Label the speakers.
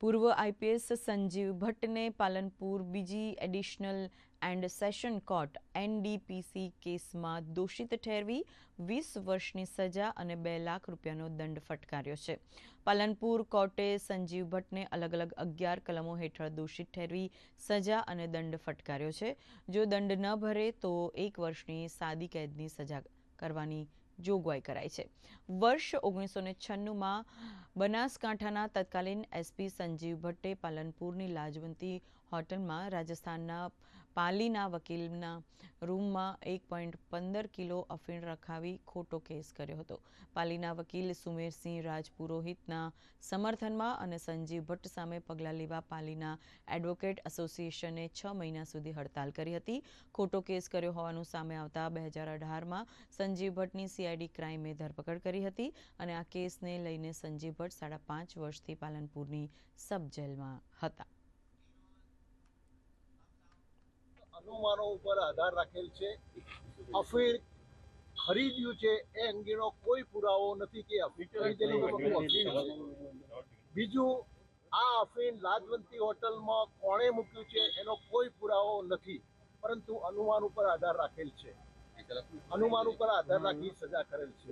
Speaker 1: પૂર્વ આઈપીએસ સંજીવ ભટ્ટને પાલનપુર બીજી additional and session court NDPC કેસમાં દોષિત ઠેરવી વીસ વર્ષની સજા અને બે લાખ રૂપિયાનો દંડ ફટકાર્યો છે. પાલનપુર કોર્ટે સંજીવ ભટ્ટને અલગ અલગ અગિયાર કલમો હેઠળ દોષિત ઠેરવી સજા અને દંડ ફટકાર્યો છે. જો દંડ ન ભરે તો એક વર્ષની સાદી કેદની સજા કરવાની જોગવાઈ કરાઈ છે. વર્ષ ઓગણીસો ને છન્નુંમાં બનાસકાંઠાના તત્કાલીન એસપી સંજીવ ભટ્ટે પાલનપુરની લાજવંતી હોટલમાં રાજસ્થાનના પાલીના વકીલના રૂમમાં એક પોઈન્ટ પંદર કિલો અફીણ રખાવી ખોટો કેસ કર્યો હતો. પાલીના વકીલ સુમેરસિંહ રાજપુરોહિતના સમર્થનમાં અને સંજીવ ભટ્ટ સામે પગલાં લેવા પાલીના એડવોકેટ એસોસિએશને છ મહિના સુધી હડતાલ કરી હતી. ખોટો કેસ કર્યો હોવાનું સામે આવતા બે હજાર અઢારમાં સંજીવ ભટ્ટની સીઆઈડી ક્રાઇમે ધરપકડ કરી હતી અને આ કેસને લઈને સંજીવ ભટ્ટ સાડા પાંચ વર્ષથી પાલનપુરની સબ જેલમાં હતા.
Speaker 2: અનુમાનો ઉપર આધાર રાખેલ છે. અફીણ ખરીદ્યું છે એ અંગેનો કોઈ પુરાવો નથી કે અફીણ ખરીદેલું અફીણ છે. બીજું આ અફીણ લાજવંતી હોટલમાં કોણે મૂક્યું છે એનો કોઈ પુરાવો નથી. પરંતુ અનુમાન ઉપર આધાર રાખેલ છે. અનુમાન ઉપર આધાર રાખી સજા કરેલ છે.